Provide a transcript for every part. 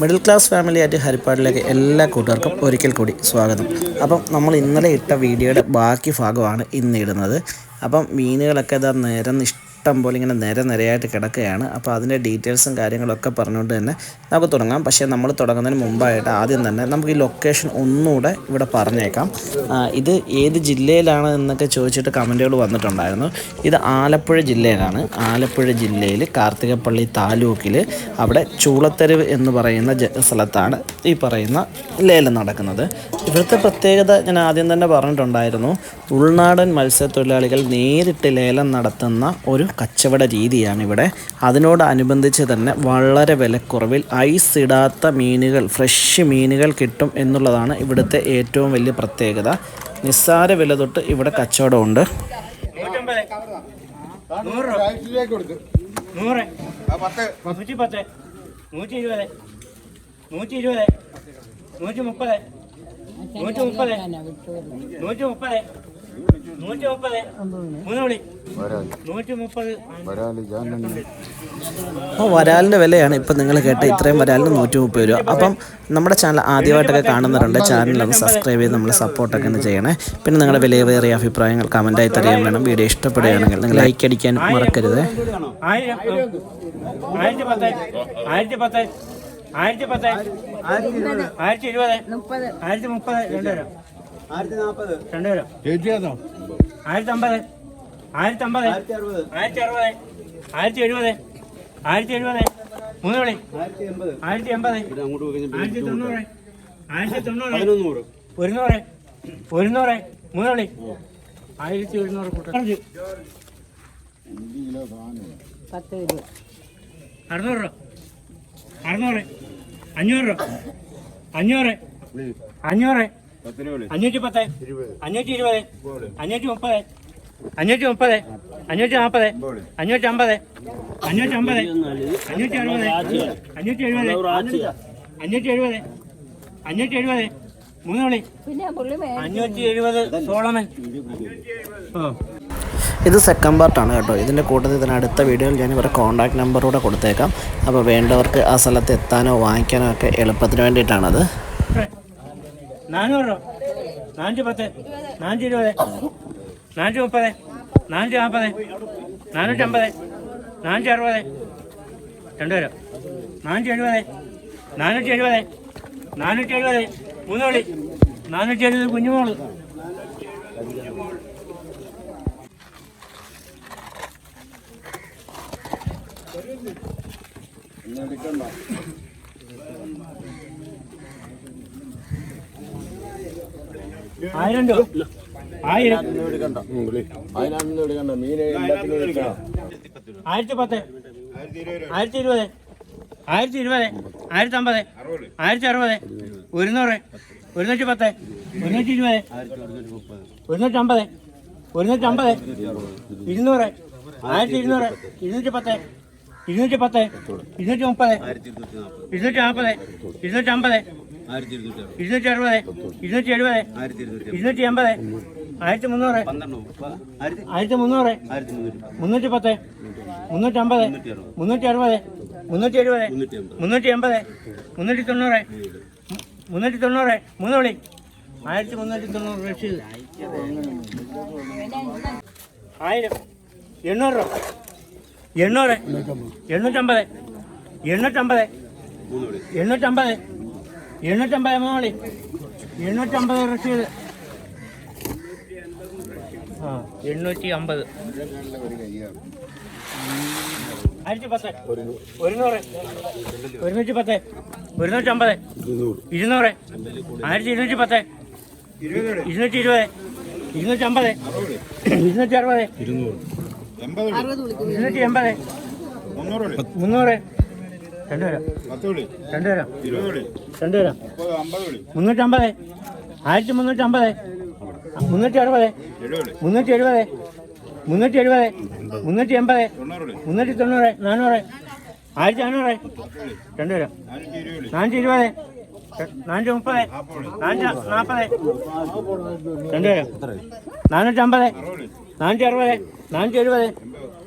Middle class family ആയിട്ട് ഹരിപ്പാടിലേക്ക് എല്ലാ കൂട്ടുകാർക്കും ഒരിക്കൽ കൂടി സ്വാഗതം. അപ്പം നമ്മൾ ഇന്നലെ ഇട്ട വീഡിയോയുടെ ബാക്കി ഭാഗമാണ് ഇന്ന് ഇടുന്നത്. അപ്പം മീനുകളൊക്കെ ഇതാ നേരം ഇഷ്ടം പോലെ ഇങ്ങനെ നിര നിരയായിട്ട് കിടക്കുകയാണ്. അപ്പോൾ അതിന്റെ ഡീറ്റെയിൽസും കാര്യങ്ങളൊക്കെ പറഞ്ഞുകൊണ്ട് തന്നെ നമുക്ക് തുടങ്ങാം. പക്ഷേ നമ്മൾ തുടങ്ങുന്നതിന് മുമ്പായിട്ട് ആദ്യം തന്നെ നമുക്ക് ഈ ലൊക്കേഷൻ ഒന്നുകൂടെ ഇവിടെ പറഞ്ഞേക്കാം. ഇത് ഏത് ജില്ലയിലാണ് എന്നൊക്കെ ചോദിച്ചിട്ട് കമന്റുകൾ വന്നിട്ടുണ്ടായിരുന്നു. ഇത് ആലപ്പുഴ ജില്ലയിലാണ്. ആലപ്പുഴ ജില്ലയിൽ കാർത്തികപ്പള്ളി താലൂക്കിൽ അവിടെ ചൂളത്തെരുവ് എന്ന് പറയുന്ന സ്ഥലത്താണ് ഈ പറയുന്ന ലേലം നടക്കുന്നത്. ഇവിടുത്തെ പ്രത്യേകത ഞാൻ ആദ്യം തന്നെ പറഞ്ഞിട്ടുണ്ടായിരുന്നു. ഉൾനാടൻ മത്സ്യത്തൊഴിലാളികൾ നേരിട്ട് ലേലം നടത്തുന്ന ഒരു കച്ചവട രീതിയാണ് ഇവിടെ അതിനോടനുബന്ധിച്ച് തന്നെ വളരെ വിലക്കുറവിൽ ഐസ് ഇടാത്ത മീനുകൾ ഫ്രഷ് മീനുകൾ കിട്ടും എന്നുള്ളതാണ് ഇവിടുത്തെ ഏറ്റവും വലിയ പ്രത്യേകത. നിസ്സാര വില തൊട്ട് ഇവിടെ കച്ചവടമുണ്ട്. നൂറ്റി പത്ത്. നൂറ്റി ഇരുപത് നൂറ്റി ഇരുപത് നൂറ്റി മുപ്പത് നൂറ്റി മുപ്പത് നൂറ്റി മുപ്പത് നൂറ്റി മുപ്പത് മൂന്ന് വിളി നൂറ്റി മുപ്പത് അപ്പോൾ വരാലിന്റെ വിലയാണ് ഇപ്പം നിങ്ങൾ കേട്ട ഇത്രയും വരാലിന് നൂറ്റി മുപ്പത് രൂപ. അപ്പം നമ്മുടെ ചാനൽ ആദ്യമായിട്ടൊക്കെ കാണുന്നവരുണ്ട് ചാനലൊന്ന് സബ്സ്ക്രൈബ് ചെയ്ത് നമ്മൾ സപ്പോർട്ടൊക്കെ ഒന്ന് ചെയ്യണേ. പിന്നെ നിങ്ങളുടെ വിലയേറിയ അഭിപ്രായങ്ങൾ കമന്റായി തരികയും വേണം. വീഡിയോ ഇഷ്ടപ്പെടുകയാണെങ്കിൽ നിങ്ങൾ ലൈക്ക് അടിക്കാൻ മറക്കരുത്. ആയിരം ആയിരത്തി പത്ത് ആയിരത്തി പത്ത് ആയിരത്തി പത്ത് ആയിരത്തി ഇരുപത് ആയിരത്തി മുപ്പത് രണ്ടുപേരും രണ്ടുപേരും? ചേച്ചിയാണോ? ആയിരത്തി അമ്പത് ആയിരത്തി അമ്പത് ആയിരത്തി അറുപത് ആയിരത്തി എഴുപത് ആയിരത്തി എഴുപത് മൂന്ന് വിളി ആയിരത്തി എൺപത് ആയിരത്തി തൊണ്ണൂറ് ആയിരത്തി തൊണ്ണൂറ് ഒരുന്നൂറ്. ഒരുന്നൂറ്. മൂന്ന് വിളി ആയിരത്തി ഒരുന്നൂറ് കൂട്ടം. പത്ത് രൂപ അറുന്നൂറ്. രൂപ അറുന്നൂറ്. അഞ്ഞൂറ്. രൂപ അഞ്ഞൂറ് അഞ്ഞൂറ്. അഞ്ഞൂറ്റി പത്ത് അഞ്ഞൂറ്റി ഇരുപത്. അഞ്ഞൂറ്റി മുപ്പത് അഞ്ഞൂറ്റി മുപ്പത് അഞ്ഞൂറ്റി നാൽപ്പത് അഞ്ഞൂറ്റി അമ്പത് അഞ്ഞൂറ്റി അമ്പത് അഞ്ഞൂറ്റി അറുപത് അഞ്ഞൂറ്റി എഴുപത് അഞ്ഞൂറ്റി എഴുപത് അഞ്ഞൂറ്റി എഴുപത് മൂന്ന് വിളി അഞ്ഞൂറ്റി എഴുപത് സോളമൻ ഓ. ഇത് സെക്കൻഡ് പാർട്ടാണ് കേട്ടോ. ഇതിന്റെ കൂട്ടത്തിൽ തന്നെ അടുത്ത വീഡിയോയിൽ ഞാൻ ഇവരുടെ കോൺടാക്ട് നമ്പർ കൂടെ കൊടുത്തേക്കാം. അപ്പോൾ വേണ്ടവർക്ക് ആ സ്ഥലത്ത് എത്താനോ വാങ്ങിക്കാനോ ഒക്കെ എളുപ്പത്തിന് വേണ്ടിയിട്ടാണത്. നാനൂറ്. രൂപ നാനൂറ്റി പത്ത്. നാനൂറ്റി ഇരുപത്. നാനൂറ്റി മുപ്പത്. നാനൂറ്റി നാൽപ്പത്. നാനൂറ്റി അമ്പത്. നാനൂറ്റി അറുപത്. രണ്ടുപേരും നാനൂറ്റി എഴുപത്. നാനൂറ്റി എഴുപത്. നാനൂറ്റി എഴുപത്. മൂന്ന് വിളി നാനൂറ്റി എഴുപത് കുഞ്ഞുമോൾ. ആയിരം രൂപ ആയിരം. ആയിരത്തി പത്ത് ആയിരത്തി ഇരുപത് ആയിരത്തി ഇരുപത് ആയിരത്തി അമ്പത് ആയിരത്തി അറുപത് ഒരുന്നൂറ്. ഒരുന്നൂറ്റി പത്ത് ഒരുന്നൂറ്റി ഇരുപത് ഒരുന്നൂറ്റി അമ്പത് ഒരുന്നൂറ്റി അമ്പത് ഇരുന്നൂറ്. ആയിരത്തി ഇരുന്നൂറ് ഇരുന്നൂറ്റി പത്ത് ഇരുന്നൂറ്റി പത്ത് ഇരുന്നൂറ്റി മുപ്പത് ഇരുന്നൂറ്റി നാൽപ്പത് ഇരുന്നൂറ്റി അമ്പത് ഇരുന്നൂറ്റി അറുപത് ഇരുന്നൂറ്റി എഴുപത് ഇരുന്നൂറ്റി എൺപത് ആയിരത്തി മുന്നൂറ് ആയിരത്തി മുന്നൂറ് മുന്നൂറ്റി പത്ത് മുന്നൂറ്റി അമ്പത് മുന്നൂറ്റി അറുപത് മുന്നൂറ്റി എഴുപത് മുന്നൂറ്റി എൺപത് മുന്നൂറ്റി തൊണ്ണൂറ് മുന്നൂറ്റി തൊണ്ണൂറ് മൂന്ന് വിളി ആയിരത്തി മുന്നൂറ്റി തൊണ്ണൂറ് ആയിരം. എണ്ണൂറ് രൂപ. എണ്ണൂറ്. എണ്ണൂറ്റമ്പത്. എണ്ണൂറ്റമ്പത്. എണ്ണൂറ്റമ്പത്. എണ്ണൂറ്റമ്പത് മോളി എണ്ണൂറ്റമ്പത് റഷീദ് ആ എണ്ണൂറ്റി അമ്പത് പത്ത് ഒരുന്നൂറ്റി പത്ത് ഒരുന്നൂറ്റമ്പത്. ഇരുന്നൂറ്. ആയിരത്തി ഇരുന്നൂറ്റി പത്ത് ഇരുന്നൂറ്റി ഇരുപത് ഇരുന്നൂറ്റമ്പത് ഇരുന്നൂറ്റി അറുപത് ഇരുന്നൂറ്റി എൺപത്. മുന്നൂറ് രണ്ടുപേരം. രണ്ടുപേരം. രണ്ടുപേരം. മുന്നൂറ്റമ്പത്. ആയിരത്തി മുന്നൂറ്റമ്പത്. മുന്നൂറ്റി അറുപത് മുന്നൂറ്റി എഴുപത് മുന്നൂറ്റി എഴുപത് മുന്നൂറ്റി എൺപത്. മുന്നൂറ്റി തൊണ്ണൂറ് നാനൂറ്. ആയിരത്തി നാനൂറ് രണ്ടുപേരും. നാനൂറ്റി ഇരുപത് നാനൂറ്റി മുപ്പത് നാനൂറ്റി നാൽപ്പത് രണ്ടുപേരും. നാനൂറ്റി അമ്പത് നാനൂറ്റി അറുപത് നാനൂറ്റി എഴുപത്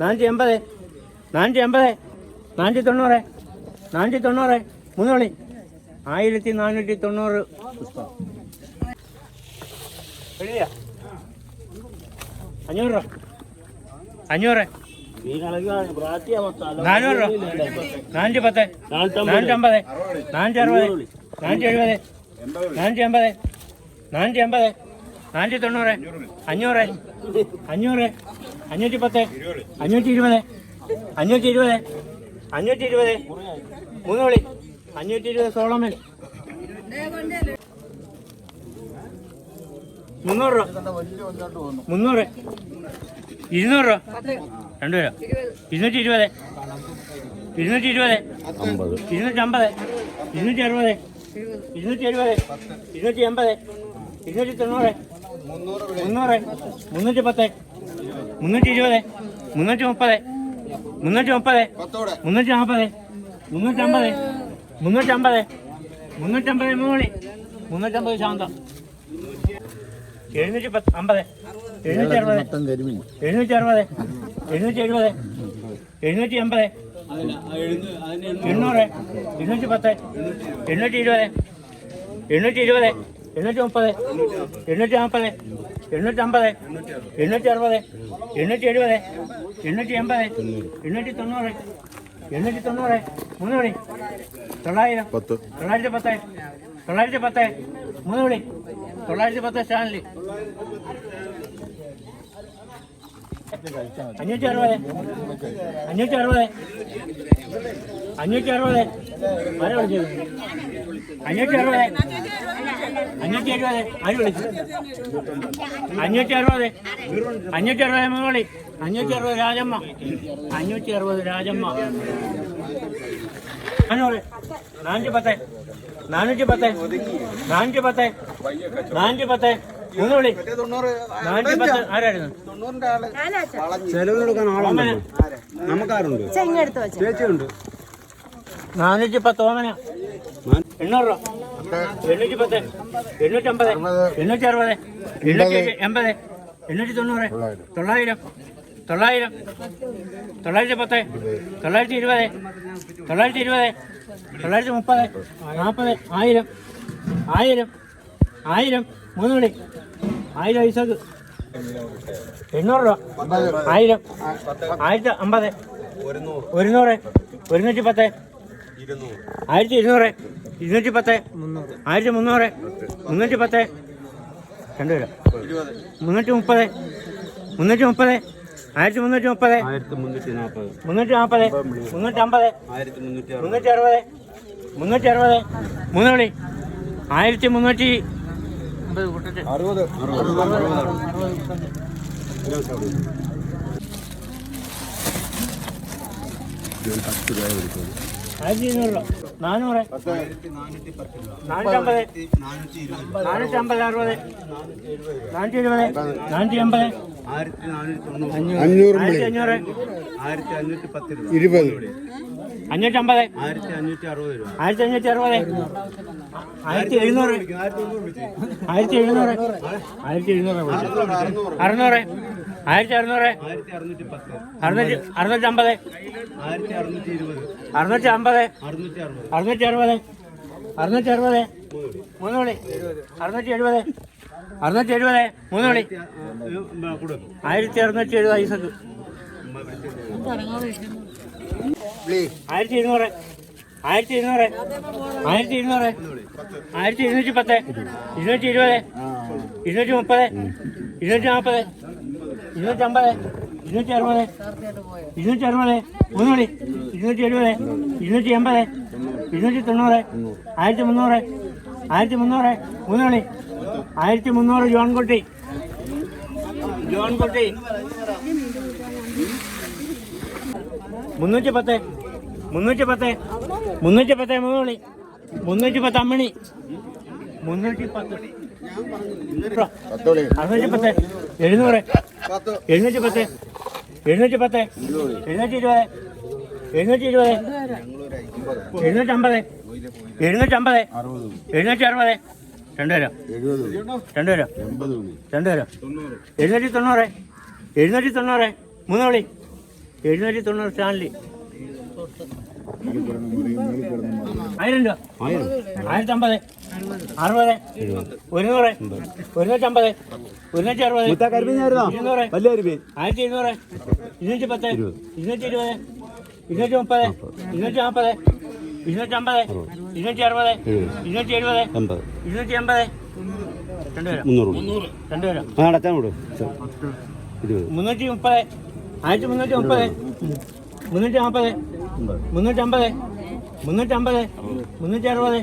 നാനൂറ്റി എൺപത് നാനൂറ്റി എൺപത് നാനൂറ്റി തൊണ്ണൂറ് നാനൂറ്റി തൊണ്ണൂറ് മൂന്ന് മണി ആയിരത്തി നാനൂറ്റി തൊണ്ണൂറ് എഴുതിയ? അഞ്ഞൂറ് രൂപ. അഞ്ഞൂറ്. നാനൂറ് രൂപ. നാനൂറ്റി പത്ത് നാനൂറ്റി അമ്പത് നാനൂറ്റി അറുപത് നാനൂറ്റി എഴുപത് നാനൂറ്റി അമ്പത് നാനൂറ്റി അമ്പത് നാനൂറ്റി തൊണ്ണൂറ് അഞ്ഞൂറ് അഞ്ഞൂറ് അഞ്ഞൂറ്റി പത്ത് അഞ്ഞൂറ്റി ഇരുപത് അഞ്ഞൂറ്റി ഇരുപത് അഞ്ഞൂറ്റി ഇരുപത് മൂന്ന് വിളി അഞ്ഞൂറ്റി ഇരുപത് സോളമൻ. മുന്നൂറ് രൂപ. മുന്നൂറ്. ഇരുന്നൂറ് രൂപ. രണ്ട് രൂപ ഇരുന്നൂറ്റി ഇരുപത് ഇരുന്നൂറ്റി ഇരുപത് ഇരുന്നൂറ്റി അമ്പത്. ഇരുന്നൂറ്റി അറുപത് ഇരുന്നൂറ്റി എഴുപത് ഇരുന്നൂറ്റി എൺപത് ഇരുന്നൂറ്റി തൊണ്ണൂറ് മുന്നൂറ്. മുന്നൂറ്റി പത്ത് മുന്നൂറ്റി ഇരുപത് മുന്നൂറ്റി മുപ്പത് മുന്നൂറ്റി മുപ്പത് മുന്നൂറ്റി നാൽപ്പത് മുന്നൂറ്റമ്പത് മുന്നൂറ്റമ്പത് മുന്നൂറ്റമ്പത് മൂളി മുന്നൂറ്റമ്പത് ശാന്തം. എഴുന്നൂറ്റി പത്ത് അമ്പത് എഴുന്നൂറ്റി അറുപത് എഴുന്നൂറ്റി അറുപത് എഴുന്നൂറ്റി എഴുപത് എഴുന്നൂറ്റി എൺപത് എണ്ണൂറ് എണ്ണൂറ്റി പത്ത് എണ്ണൂറ്റി ഇരുപത് എണ്ണൂറ്റി ഇരുപത് എണ്ണൂറ്റി മുപ്പത് എണ്ണൂറ്റി നാൽപ്പത് എണ്ണൂറ്റി അമ്പത് എണ്ണൂറ്റി അറുപത് എണ്ണൂറ്റി എഴുപത് എണ്ണൂറ്റി എൺപത് എണ്ണൂറ്റി തൊണ്ണൂറ് എണ്ണൂറ്റി തൊണ്ണൂറ് മൂന്ന് മണി തൊള്ളായിരം പത്ത്. തൊള്ളായിരത്തി പത്ത് തൊള്ളായിരത്തി പത്ത് മൂന്ന് മണി തൊള്ളായിരത്തി പത്ത് സ്റ്റാൻലി അഞ്ഞൂറ്റി അറുപത് അഞ്ഞൂറ്റി അറുപത് അഞ്ഞൂറ്റി അറുപത് ആരാ വിളിച്ചത്? അഞ്ഞൂറ്റി അറുപത് അഞ്ഞൂറ്റി എഴുപത് ആര് വിളിച്ചു? അഞ്ഞൂറ്റി അറുപത് അഞ്ഞൂറ്റി അറുപത് മുകളി അഞ്ഞൂറ്റി അറുപത് രാജമ്മ. അഞ്ഞൂറ്റി അറുപത് രാജമ്മ. അഞ്ഞൂറ് നാനൂറ്റി പത്ത്. നാനൂറ്റി പത്ത്. നാനൂറ്റി പത്ത്. നാനൂറ്റി പത്ത്. മൂന്ന് വിളി. നാനൂറ്റി പത്ത്. ആരായിരുന്നു? ചെലവ് കൊടുക്കാൻ ആളുണ്ട് നമുക്കാരുണ്ട്. ചേച്ചിയുണ്ട്. നാനൂറ്റി പത്ത് ഓമന. എണ്ണൂറ് രൂപ. എണ്ണൂറ്റി പത്ത് എണ്ണൂറ്റമ്പത് എണ്ണൂറ്റി അറുപത്. എണ്ണൂറ്റി എൺപത്. എണ്ണൂറ്റി തൊണ്ണൂറ് തൊള്ളായിരം. തൊള്ളായിരം തൊള്ളായിരത്തി പത്ത് തൊള്ളായിരത്തി ഇരുപത് തൊള്ളായിരത്തി ഇരുപത് തൊള്ളായിരത്തി മുപ്പത് നാൽപ്പത് ആയിരം ആയിരം ആയിരം മൂന്ന് വിളി ആയിരം ഐസക്ക് എണ്ണൂറ് രൂപ. ആയിരം. ആയിരത്തി അമ്പത്. ഒരുന്നൂറ്. ഒരുന്നൂറ്റി പത്ത് ആയിരത്തി ഇരുന്നൂറ് ഇരുന്നൂറ്റി പത്ത് ആയിരത്തി മുന്നൂറ് മുന്നൂറ്റി പത്ത് രണ്ട് പേര് മുന്നൂറ്റി മുപ്പത് മുന്നൂറ്റി മുപ്പത് ആയിരത്തി മുന്നൂറ്റി മുപ്പത് മുന്നൂറ്റി നാൽപ്പത് മുന്നൂറ്റി അമ്പത് ആയിരത്തി മുന്നൂറ്റി അറുപത് മുന്നൂറ്റി അറുപത് മൂന്ന് വിളി ആയിരത്തി മുന്നൂറ്റി അറുപത് ആയിരത്തി ഇരുന്നൂറ് രൂപ. നാനൂറ്. നാനൂറ്റി അമ്പത് അറുപത് നാനൂറ്റി ഇരുപത് നാനൂറ്റി അമ്പത് അഞ്ഞൂറ് ആയിരത്തി അഞ്ഞൂറ് ആയിരത്തി അഞ്ഞൂറ്റി പത്ത് രൂപ ഇരുപത്. അഞ്ഞൂറ്റമ്പത്. ആയിരത്തി അഞ്ഞൂറ്റി അറുപത് രൂപ. ആയിരത്തി അഞ്ഞൂറ്റി അറുപത് ആയിരത്തി എഴുന്നൂറ് ആയിരത്തി എഴുന്നൂറ് ആയിരത്തി എഴുന്നൂറ് അറുന്നൂറ്. ആയിരത്തി അറുന്നൂറ് അറുന്നൂറ്റി അമ്പത് അറുന്നൂറ്റി അമ്പത് അറുന്നൂറ്റി അറുപത് അറുന്നൂറ്റി അറുപത് മൂന്ന് വിളി അറുന്നൂറ്റി എഴുപത് അറുന്നൂറ്റി എഴുപത് മൂന്ന് വിളി. കൊടുക്കും ആയിരത്തി അറുന്നൂറ്റി എഴുപത് ഐസക്ക് ആയിരത്തി ഇരുന്നൂറ് ആയിരത്തി ഇരുന്നൂറ് ആയിരത്തി ഇരുന്നൂറ് ആയിരത്തി ഇരുന്നൂറ്റി പത്ത് ഇരുന്നൂറ്റി ഇരുപത് ഇരുന്നൂറ്റി മുപ്പത് ഇരുന്നൂറ്റി നാൽപ്പത് ഇരുന്നൂറ്റി അമ്പത് ഇരുന്നൂറ്റി അറുപത് ഇരുന്നൂറ്റി അറുപത് മുന്നൂറ് ഇരുന്നൂറ്റി എഴുപത് ഇരുന്നൂറ്റി എൺപത് ഇരുന്നൂറ്റി തൊണ്ണൂറ് ആയിരത്തി മുന്നൂറ് ആയിരത്തി മുന്നൂറ് മുന്നൂറ് ആയിരത്തി മുന്നൂറ് ജോൺകുട്ടി ജോൺകുട്ടി മുന്നൂറ്റി പത്ത് മുന്നൂറ്റി പത്ത് മുന്നൂറ്റി പത്ത് മുന്നൂറ് മുന്നൂറ്റി പത്ത് അമ്മണി മുന്നൂറ്റി പത്ത് എഴുന്നൂറ് എഴുന്നൂറ്റി പത്ത് എഴുന്നൂറ്റി പത്ത് എഴുന്നൂറ്റി ഇരുപത് എഴുന്നൂറ്റി ഇരുപത് എഴുന്നൂറ്റമ്പത് എഴുന്നൂറ്റമ്പത് എഴുന്നൂറ്റി അറുപത് രണ്ട് പേരോ രണ്ട് പേരോ രണ്ട് പേരോ എഴുന്നൂറ്റി തൊണ്ണൂറ് എഴുന്നൂറ്റി തൊണ്ണൂറ് മൂന്ന് വിളി എഴുന്നൂറ്റി തൊണ്ണൂറ് സ്റ്റാൻലി. ആയിരം രൂപ. ആയിരത്തി അമ്പത് അറുപത്. ഒരുന്നൂറ്. ഒരുന്നൂറ്റമ്പത്. ഒരുന്നൂറ്റി അറുപത് ഇരുന്നൂറ് ആയിരത്തി ഇരുന്നൂറ്. ഇരുന്നൂറ്റി പത്ത് ഇരുന്നൂറ്റി ഇരുപത്. ഇരുന്നൂറ്റി മുപ്പത്. ഇരുന്നൂറ്റി നാൽപ്പത് ഇരുന്നൂറ്റമ്പത്. ഇരുന്നൂറ്റി അറുപത് ഇരുന്നൂറ്റി എഴുപത്. ഇരുന്നൂറ്റി എൺപത്. രണ്ടുപേരും? രണ്ടുപേരും? മുന്നൂറ്റി മുപ്പത് ആയിരത്തി മുന്നൂറ്റി മുപ്പത് മുന്നൂറ്റി നാൽപ്പത് മുന്നൂറ്റമ്പത്. മുന്നൂറ്റമ്പത്. മുന്നൂറ്റി അറുപത്.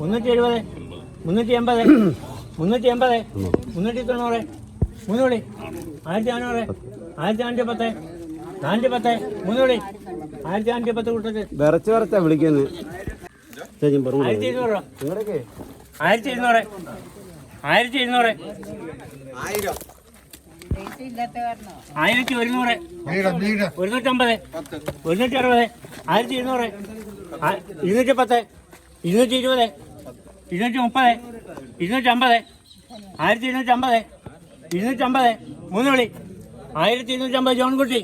മുന്നൂറ്റി എഴുപത്. മുന്നൂറ്റി എൺപത് മുന്നൂറ്റി എൺപത് മുന്നൂറ്റി തൊണ്ണൂറ് മൂന്നുകൂടി ആയിരത്തി അഞ്ഞൂറ് ആയിരത്തി നാനൂറ്റി പത്ത് നാനൂറ്റി പത്ത് മൂന്നുകൂടി ആയിരത്തി നാനൂറ്റി പത്ത് കൂട്ടത്തിൽ വിറച്ച് വിറച്ചാ വിളിക്കുന്നത് ആയിരത്തി ഇരുന്നൂറ് ആയിരത്തി ഇരുന്നൂറ് ആയിരത്തി ഇരുന്നൂറ് ആയിരത്തി ഒരുന്നൂറ് ഒരുന്നൂറ്റമ്പത്. ഒരുന്നൂറ്റി അറുപത് ആയിരത്തി ഇരുന്നൂറ് ഇരുന്നൂറ്റി പത്ത് ഇരുന്നൂറ്റി ഇരുപത് ഇരുന്നൂറ്റി മുപ്പത് ഇരുന്നൂറ്റി അമ്പത് ആയിരത്തി ഇരുന്നൂറ്റി അമ്പത് ഇരുന്നൂറ്റി അമ്പത് മൂന്ന് വിളി ആയിരത്തി ഇരുന്നൂറ്റി അമ്പത് ജോൺകുട്ടി.